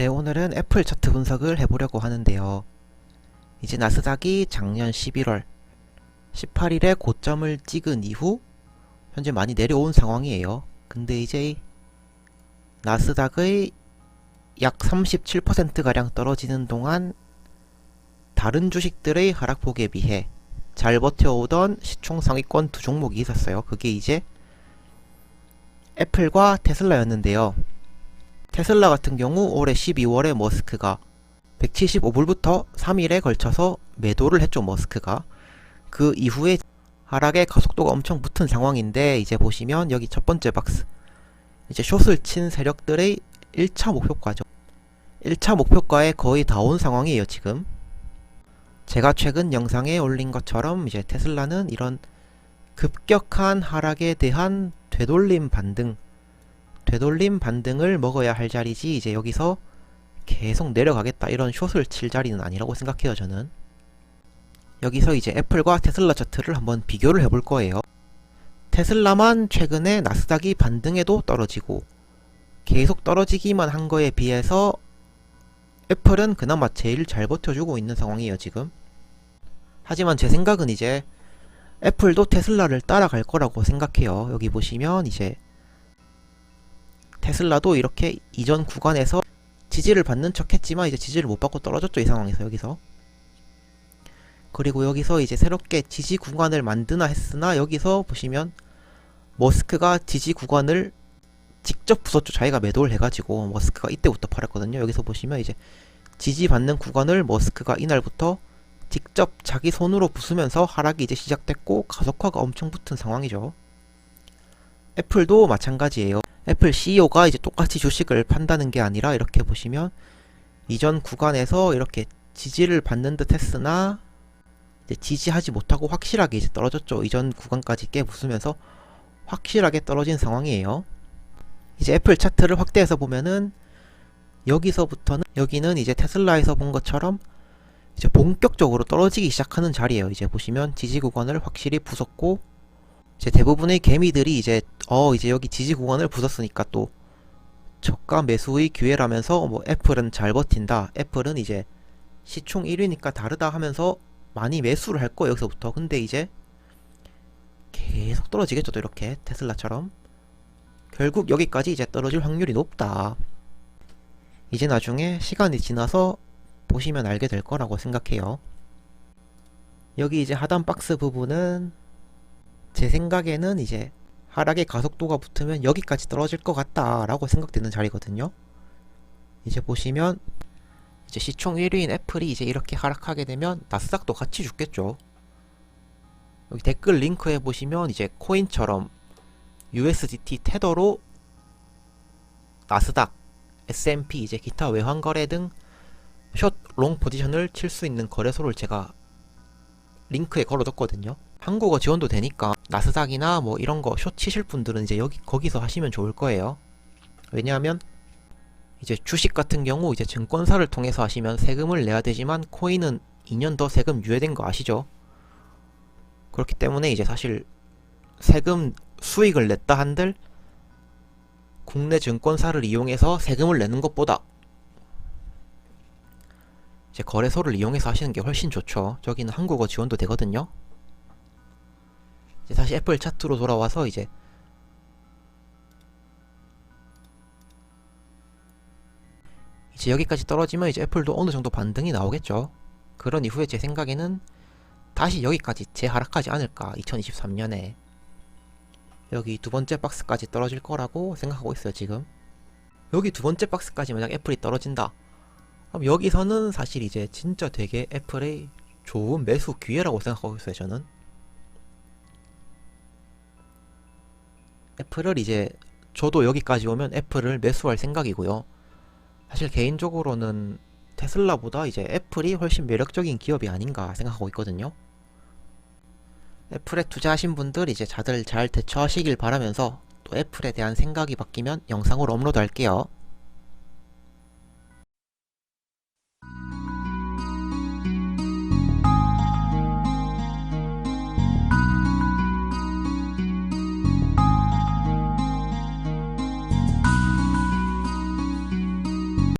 네, 오늘은 애플 차트 분석을 해보려고 하는데요. 이제 나스닥이 작년 11월 18일에 고점을 찍은 이후 현재 많이 내려온 상황이에요. 근데 이제 나스닥의 약 37%가량 떨어지는 동안 다른 주식들의 하락폭에 비해 잘 버텨오던 시총 상위권 두 종목이 있었어요. 그게 이제 애플과 테슬라였는데요. 테슬라 같은 경우 올해 12월에 머스크가 175불부터 3일에 걸쳐서 매도를 했죠, 머스크가. 그 이후에 하락의 가속도가 엄청 붙은 상황인데, 이제 보시면 여기 첫 번째 박스. 이제 숏을 친 세력들의 1차 목표가죠. 1차 목표가에 거의 다 온 상황이에요, 지금. 제가 최근 영상에 올린 것처럼 이제 테슬라는 이런 급격한 하락에 대한 되돌림 반등, 되돌림 반등을 먹어야 할 자리지 이제 여기서 계속 내려가겠다 이런 숏을 칠 자리는 아니라고 생각해요 저는. 여기서 이제 애플과 테슬라 차트를 한번 비교를 해볼 거예요. 테슬라만 최근에 나스닥이 반등해도 떨어지고 계속 떨어지기만 한 거에 비해서 애플은 그나마 제일 잘 버텨주고 있는 상황이에요 지금. 하지만 제 생각은 이제 애플도 테슬라를 따라갈 거라고 생각해요. 여기 보시면 이제 테슬라도 이렇게 이전 구간에서 지지를 받는 척 했지만 이제 지지를 못 받고 떨어졌죠 이 상황에서 여기서. 그리고 여기서 이제 새롭게 지지 구간을 만드나 했으나 여기서 보시면 머스크가 지지 구간을 직접 부쉈죠. 자기가 매도를 해가지고 머스크가 이때부터 팔았거든요. 여기서 보시면 이제 지지 받는 구간을 머스크가 이날부터 직접 자기 손으로 부수면서 하락이 이제 시작됐고 가속화가 엄청 붙은 상황이죠 애플도 마찬가지예요 애플 CEO가 이제 똑같이 주식을 판다는 게 아니라 이렇게 보시면 이전 구간에서 이렇게 지지를 받는 듯 했으나 지지하지 못하고 확실하게 이제 떨어졌죠. 이전 구간까지 깨 부수면서 확실하게 떨어진 상황이에요. 이제 애플 차트를 확대해서 보면은 여기서부터는 여기는 이제 테슬라에서 본 것처럼 이제 본격적으로 떨어지기 시작하는 자리예요. 이제 보시면 지지 구간을 확실히 부쉈고 이제 대부분의 개미들이 이제 어 이제 여기 지지 구간을 부쉈으니까 또 저가 매수의 기회라면서 뭐 애플은 잘 버틴다. 애플은 이제 시총 1위니까 다르다 하면서 많이 매수를 할 거예요 여기서부터. 근데 이제 계속 떨어지겠죠 또 이렇게 테슬라처럼. 결국 여기까지 이제 떨어질 확률이 높다. 이제 나중에 시간이 지나서 보시면 알게 될 거라고 생각해요. 여기 이제 하단 박스 부분은 제 생각에는 이제 하락의 가속도가 붙으면 여기까지 떨어질 것 같다라고 생각되는 자리거든요. 이제 보시면 이제 시총 1위인 애플이 이제 이렇게 하락하게 되면 나스닥도 같이 죽겠죠. 여기 댓글 링크에 보시면 이제 코인처럼 USDT 테더로 나스닥, S&P 이제 기타 외환 거래 등 숏, 롱 포지션을 칠 수 있는 거래소를 제가 링크에 걸어뒀거든요. 한국어 지원도 되니까 나스닥이나 뭐 이런 거 숏 치실 분들은 이제 여기 거기서 하시면 좋을 거예요. 왜냐하면 이제 주식 같은 경우 이제 증권사를 통해서 하시면 세금을 내야 되지만 코인은 2년 더 세금 유예된 거 아시죠? 그렇기 때문에 이제 사실 세금 수익을 냈다 한들 국내 증권사를 이용해서 세금을 내는 것보다 이제 거래소를 이용해서 하시는 게 훨씬 좋죠. 저기는 한국어 지원도 되거든요. 다시 애플 차트로 돌아와서 이제 이제 여기까지 떨어지면 이제 애플도 어느 정도 반등이 나오겠죠. 그런 이후에 제 생각에는 다시 여기까지 재하락하지 않을까 2023년에. 여기 두 번째 박스까지 떨어질 거라고 생각하고 있어요 지금. 여기 두 번째 박스까지 만약 애플이 떨어진다. 그럼 여기서는 사실 이제 진짜 되게 애플의 좋은 매수 기회라고 생각하고 있어요 저는 애플을 이제 저도 여기까지 오면 애플을 매수할 생각이고요. 사실 개인적으로는 테슬라보다 이제 애플이 훨씬 매력적인 기업이 아닌가 생각하고 있거든요. 애플에 투자하신 분들 이제 다들 잘 대처하시길 바라면서 또 애플에 대한 생각이 바뀌면 영상으로 업로드 할게요.